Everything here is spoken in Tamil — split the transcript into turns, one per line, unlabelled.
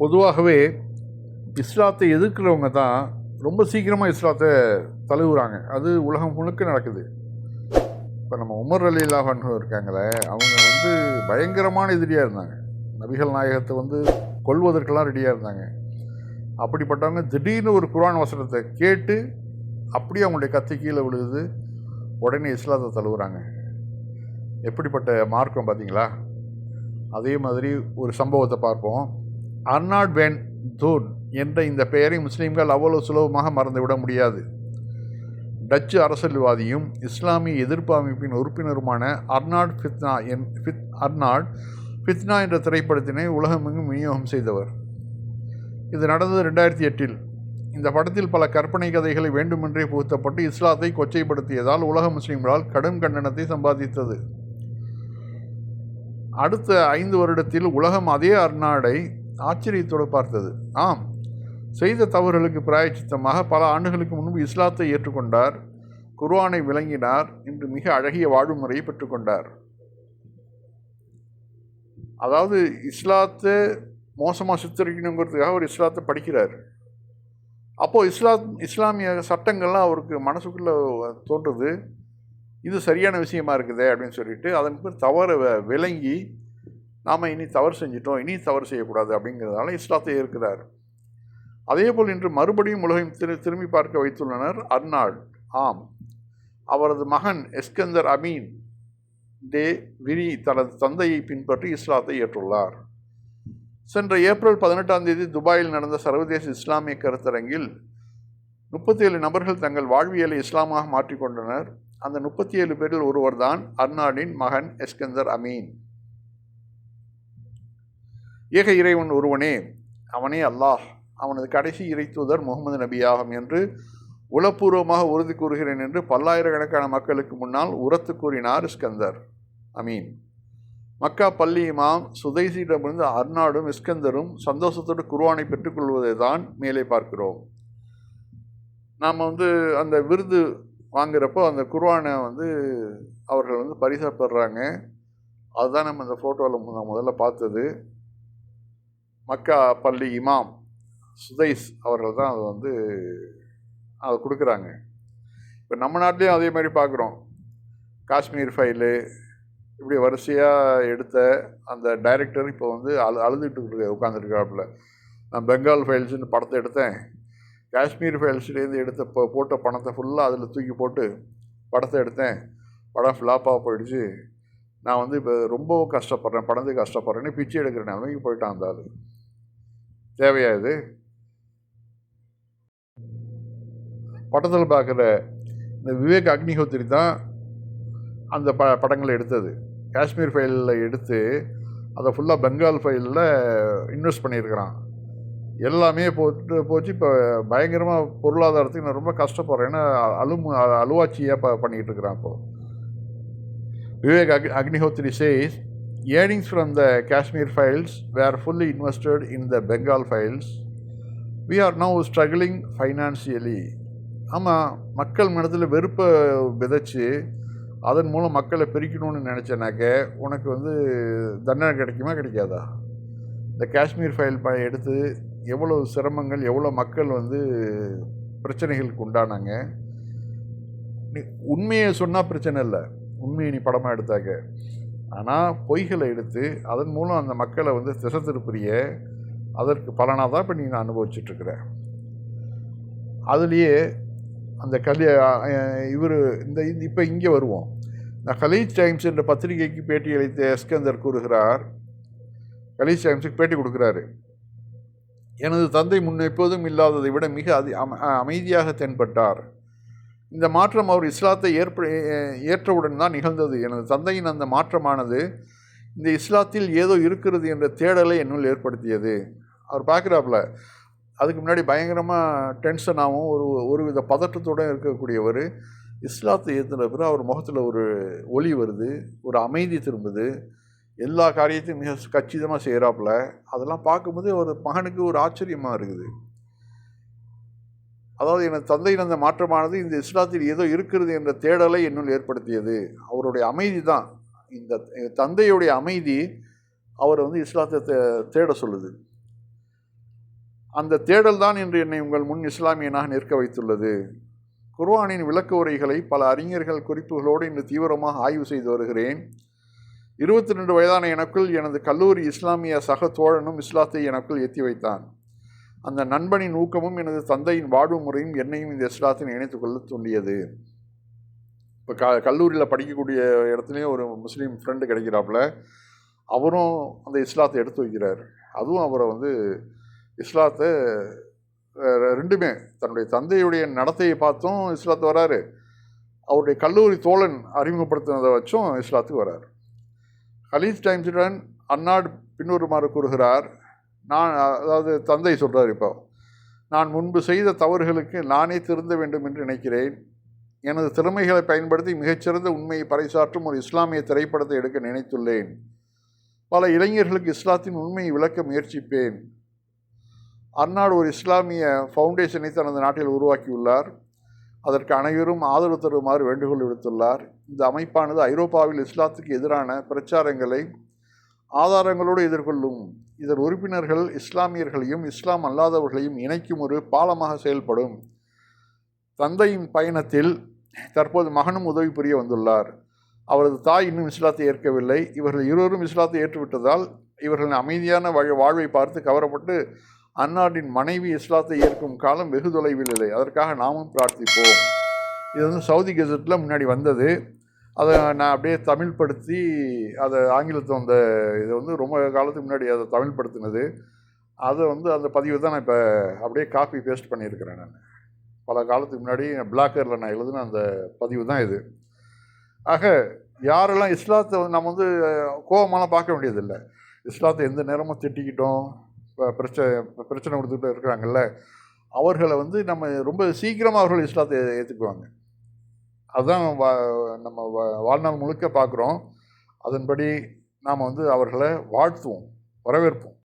பொதுவாகவே இஸ்லாத்தை எதிர்க்கிறவங்க தான் ரொம்ப சீக்கிரமாக இஸ்லாத்தை தழுவுறாங்க. அது உலகம் முழுக்க நடக்குது. இப்போ நம்ம உமர் அலி அல்லாஹன் இருக்காங்களே அவங்க வந்து பயங்கரமான எதிரியாக இருந்தாங்க. நபிகள் நாயகத்தை வந்து கொல்வதற்கெல்லாம் ரெடியாக இருந்தாங்க. அப்படிப்பட்டவங்க திடீர்னு ஒரு குரான் வசனத்தை கேட்டு அப்படியே அவங்களுடைய கத்தி கீழே விழுகுது. உடனே இஸ்லாத்தை தழுவுறாங்க. எப்படிப்பட்ட மார்க்கம் பார்த்தீங்களா? அதே மாதிரி ஒரு சம்பவத்தை பார்ப்போம். அர்னாட் வேன் தூன் என்ற இந்த பெயரை முஸ்லீம்கள் அவ்வளவு சுலபமாக மறந்துவிட முடியாது. டச்சு அரசியல்வாதியும் இஸ்லாமிய எதிர்ப்பு அமைப்பின் உறுப்பினருமான அர்னாட் ஃபித்னா என் ஃபித் அர்னாட் ஃபித்னா என்ற திரைப்படத்தினை உலகமெங்கும் விநியோகம் செய்தவர். இது நடந்தது ரெண்டாயிரத்தி எட்டில். இந்த படத்தில் பல கற்பனை கதைகளை வேண்டுமென்றே புகுத்தப்பட்டு இஸ்லாத்தை கொச்சைப்படுத்தியதால் உலக முஸ்லீம்களால் கடும் கண்டனத்தை சம்பாதித்தது. அடுத்த ஐந்து வருடத்தில் உலகம் அதே அர்நாடை ஆச்சரியத்தோடு பார்த்தது. ஆம் செய்த தவறுகளுக்கு பிராயச்சித்தமாக பல ஆண்டுகளுக்கு முன்பு இஸ்லாத்தை ஏற்றுக்கொண்டார் குர்வானை விளங்கினார் இன்று மிக அழகிய வாழ்வு முறையை பெற்றுக்கொண்டார். அதாவது இஸ்லாத்தை மோசமாக சித்தரிக்கணுங்கிறதுக்காக அவர் இஸ்லாத்தை படிக்கிறார். அப்போது இஸ்லாம் இஸ்லாமிய சட்டங்கள்லாம் அவருக்கு மனசுக்குள்ளே தோன்றுது. இது சரியான விஷயமா இருக்குதே அப்படின்னு சொல்லிட்டு அதன் பிறகு தவறை வ- விளங்கி நாம் இனி தவறு செஞ்சிட்டோம் இனி தவறு செய்யக்கூடாது அப்படிங்கிறதுனால இஸ்லாத்தை ஏற்கிறார். அதே போல் இன்று மறுபடியும் உலகம் திரு திரும்பி பார்க்க வைத்துள்ளனர் அர்னால்ட். ஆம். அவரது மகன் எஸ்கந்தர் அமீன் டே விரி தனது தந்தையை பின்பற்றி இஸ்லாத்தை ஏற்றுள்ளார். சென்ற ஏப்ரல் பதினெட்டாம் தேதி துபாயில் நடந்த சர்வதேச இஸ்லாமிய கருத்தரங்கில் முப்பத்தி ஏழு நபர்கள் தங்கள் வாழ்வியலை இஸ்லாமாக மாற்றிக்கொண்டனர். அந்த முப்பத்தி ஏழு பேரில் ஒருவர்தான் அர்னாடின் மகன் எஸ்கந்தர் அமீன். ஏக இறைவன் ஒருவனே அவனே அல்லாஹ். அவனது கடைசி இறை தூதர் முகமது நபியாகும் என்று உளப்பூர்வமாக உறுதி கூறுகிறேன் என்று பல்லாயிரக்கணக்கான மக்களுக்கு முன்னால் உரத்து கூறினார் இஸ்கந்தர். அமீன். மக்கா பள்ளி இமாம் சுதைசியிடமிருந்து அர்னாடும் இஸ்கந்தரும் சந்தோஷத்தோடு குருவானை பெற்றுக்கொள்வதை தான் மேலே பார்க்கிறோம். நாம் வந்து அந்த விருது வாங்குறப்போ அந்த குர்வானை வந்து அவர்கள் வந்து பரிசாக பெறுறாங்க அதுதான் நம்ம அந்த ஃபோட்டோவில் முதல்ல பார்த்தது. மக்கா பள்ளி இமாம் சுதைஸ் அவர்கள் தான் அதை வந்து அதை கொடுக்குறாங்க. இப்போ நம்ம நாட்டிலையும் அதே மாதிரி பார்க்குறோம். காஷ்மீர் ஃபைலு இப்படி வரிசையாக எடுத்த அந்த டைரக்டர் இப்போ வந்து அழு அழுதுகிட்டு இருக்கு உட்காந்துருக்காப்புல நான் பெங்கால் ஃபைல்ஸ்னு படத்தை எடுத்தேன். காஷ்மீர் ஃபைல்ஸ்லேருந்து எடுத்த போ போட்ட பணத்தை ஃபுல்லாக அதில் தூக்கி போட்டு படத்தை எடுத்தேன். படம் ஃப்ளாப்பாக போயிடுச்சு. நான் வந்து இப்போ ரொம்பவும் கஷ்டப்படுறேன் படத்துக்கு கஷ்டப்படுறேன்னு பிச்சை எடுக்கிற நிலைமைக்கு போயிட்டான் அந்த ஆள். தேவையா இது? படத்தில் பார்க்குற இந்த விவேக் அக்னிஹோத்ரி தான் அந்த ப படங்களை எடுத்தது. காஷ்மீர் ஃபைலில் எடுத்து அதை ஃபுல்லாக பெங்கால் ஃபைலில் இன்வெஸ்ட் பண்ணியிருக்கிறான். எல்லாமே போட்டு போச்சு. இப்போ பயங்கரமாக பொருளாதாரத்துக்கு நான் ரொம்ப கஷ்டப்படுறேன். ஏன்னா அலும் அலுவாட்சியாக ப பண்ணிக்கிட்டு இருக்கிறான் இப்போது விவேக் அக் Agnihotri says earnings from the Kashmir files were fully invested in the Bengal files. We are now struggling financially. ஆமாம் மக்கள் மனத்தில் வெறுப்பை விதைச்சி அதன் மூலம் மக்களை பிரிக்கணும்னு நினச்சேனாக்க உனக்கு வந்து தண்டனை கிடைக்குமா கிடைக்காதா இந்த காஷ்மீர் ஃபைல் ப எடுத்து எவ்வளோ சிரமங்கள் எவ்வளோ மக்கள் வந்து பிரச்சனைகளுக்கு உண்டானாங்க நீ உண்மையை சொன்னால் பிரச்சனை இல்லை உண்மையை நீ படமாக எடுத்தாக்க ஆனால் பொய்களை எடுத்து அதன் மூலம் அந்த மக்களை வந்து திசை திருப்பிய அதற்கு பலனாக தான் இப்போ நீங்கள் அனுபவிச்சுட்ருக்குற அதுலேயே அந்த கலி இவர் இந்த இப்போ இங்கே வருவோம். இந்த கலீஜ் டைம்ஸ் என்ற பத்திரிகைக்கு பேட்டி அளித்த எஸ்கந்தர் கூறுகிறார் கலீஜ் டைம்ஸுக்கு பேட்டி கொடுக்குறாரு. எனது தந்தை முன்னெப்போதும் இல்லாததை விட மிக அதி அமைதியாக தென்பட்டார். இந்த மாற்றம் அவர் இஸ்லாத்தை ஏற்ப ஏற்றவுடன் தான் நிகழ்ந்தது. எனது தந்தையின் அந்த மாற்றமானது இந்த இஸ்லாத்தில் ஏதோ இருக்கிறது என்ற தேடலை என்னுள் ஏற்படுத்தியது. அவர் பார்க்குறாப்புல அதுக்கு முன்னாடி பயங்கரமாக டென்ஷனாகவும் ஒரு ஒரு வித பதட்டத்தோடு இருக்கக்கூடியவர் இஸ்லாத்தை ஏற்றின பிறகு அவர் முகத்தில் ஒரு ஒளி வருது ஒரு அமைதி திரும்புது. எல்லா காரியத்தையும் மிக கச்சிதமாக செய்கிறாப்புல அதெல்லாம் பார்க்கும்போது ஒரு மகனுக்கு ஒரு ஆச்சரியமாக இருக்குது. அதாவது எனது தந்தையின் அந்த மாற்றமானது இந்த இஸ்லாத்தில் ஏதோ இருக்கிறது என்ற தேடலை என்னுள் ஏற்படுத்தியது. அவருடைய அமைதி தான். இந்த தந்தையுடைய அமைதி அவரை வந்து இஸ்லாத்தை தே தேட சொல்லுது. அந்த தேடல் தான் இன்று என்னை உங்கள் முன் இஸ்லாமியனாக நிற்க வைத்துள்ளது. குர்வானின் விளக்க உரைகளை பல அறிஞர்கள் குறிப்புகளோடு இன்று தீவிரமாக ஆய்வு செய்து வருகிறேன். இருபத்தி ரெண்டு வயதான எனக்குள் எனது கல்லூரி இஸ்லாமிய சக தோழனும் இஸ்லாத்தை எனக்குள் எத்தி வைத்தான். அந்த நண்பனின் ஊக்கமும் எனது தந்தையின் வாழ்வு முறையும் என்னையும் இந்த இஸ்லாத்தின் இணைத்துக் கொள்ள தூண்டியது. இப்போ க கல்லூரியில் படிக்கக்கூடிய இடத்துலையும் ஒரு முஸ்லீம் ஃப்ரெண்டு கிடைக்கிறாப்புல அவரும் அந்த இஸ்லாத்தை எடுத்து வைக்கிறார். அதுவும் அவரை வந்து இஸ்லாத்தை ரெண்டுமே தன்னுடைய தந்தையுடைய நடத்தையை பார்த்தும் இஸ்லாத்து வராரு. அவருடைய கல்லூரி தோழன் அறிமுகப்படுத்தினதை வச்சும் இஸ்லாத்துக்கு வராரு. ஹலீஸ் டைம்ஸுடன் அன்னாடு பின்வருமாறு கூறுகிறார் நான் அதாவது தந்தை சொல்கிறார் இப்போ நான் முன்பு செய்த தவறுகளுக்கு நானே திருந்த வேண்டும் என்று நினைக்கிறேன். எனது திறமைகளை பயன்படுத்தி மிகச்சிறந்த உண்மையை பறைசாற்றும் ஒரு இஸ்லாமிய திரைப்படத்தை எடுக்க நினைத்துள்ளேன். பல இளைஞர்களுக்கு இஸ்லாத்தின் உண்மையை விளக்க முயற்சிப்பேன். அன்னாடு ஒரு இஸ்லாமிய ஃபவுண்டேஷனை தனது நாட்டில் உருவாக்கியுள்ளார். அதற்கு அனைவரும் ஆதரவு தருமாறு வேண்டுகோள் விடுத்துள்ளார். இந்த அமைப்பானது ஐரோப்பாவில் இஸ்லாத்துக்கு எதிரான பிரச்சாரங்களை ஆதாரங்களோடு எதிர்கொள்ளும். இதன் உறுப்பினர்கள் இஸ்லாமியர்களையும் இஸ்லாம் அல்லாதவர்களையும் இணைக்கும் ஒரு பாலமாக செயல்படும். தந்தையின் பயணத்தில் தற்போது மகனும் உதவி புரிய வந்துள்ளார். அவரது தாய் இன்னும் இஸ்லாத்தை ஏற்கவில்லை. இவர்கள் இருவரும் இஸ்லாத்தை ஏற்றுவிட்டதால் இவர்களின் அமைதியான வாழ் வாழ்வை பார்த்து கவரப்பட்டு அந்நாட்டின் மனைவி இஸ்லாத்தை ஏற்கும் காலம் வெகு தொலைவில் இல்லை. அதற்காக நாமும் பிரார்த்திப்போம். இது வந்து சவுதி கெசட்டில் முன்னாடி வந்தது. அதை நான் அப்படியே தமிழ் படுத்தி அதை ஆங்கிலத்தில் வந்த இது வந்து ரொம்ப காலத்துக்கு முன்னாடி அதை தமிழ் படுத்தினது அதை வந்து அந்த பதிவு தான் நான் இப்போ அப்படியே காப்பி பேஸ்ட் பண்ணியிருக்கிறேன் நான். பல காலத்துக்கு முன்னாடி பிளாக்கரில் நான் எழுதுன அந்த பதிவு தான் இது. ஆக யாரெல்லாம் இஸ்லாத்தை வந்து நம்ம வந்து கோபமெல்லாம் பார்க்க வேண்டியதில்லை. இஸ்லாத்தை எந்த நேரமும் திட்டிக்கிட்டோம். இப்போ பிரச்சனை பிரச்சனை கொடுத்துக்கிட்டு இருக்கிறாங்கல்ல. அவர்களை வந்து நம்ம ரொம்ப சீக்கிரமாக அவர்கள் இஸ்லாத்தை ஏற்றுக்குவாங்க அதுதான் வா நம்ம வா- வாழ்நாள் முழுக்க பார்க்குறோம். அதன்படி நாம் வந்து அவர்களை வாழ்த்துவோம் வரவேற்போம்.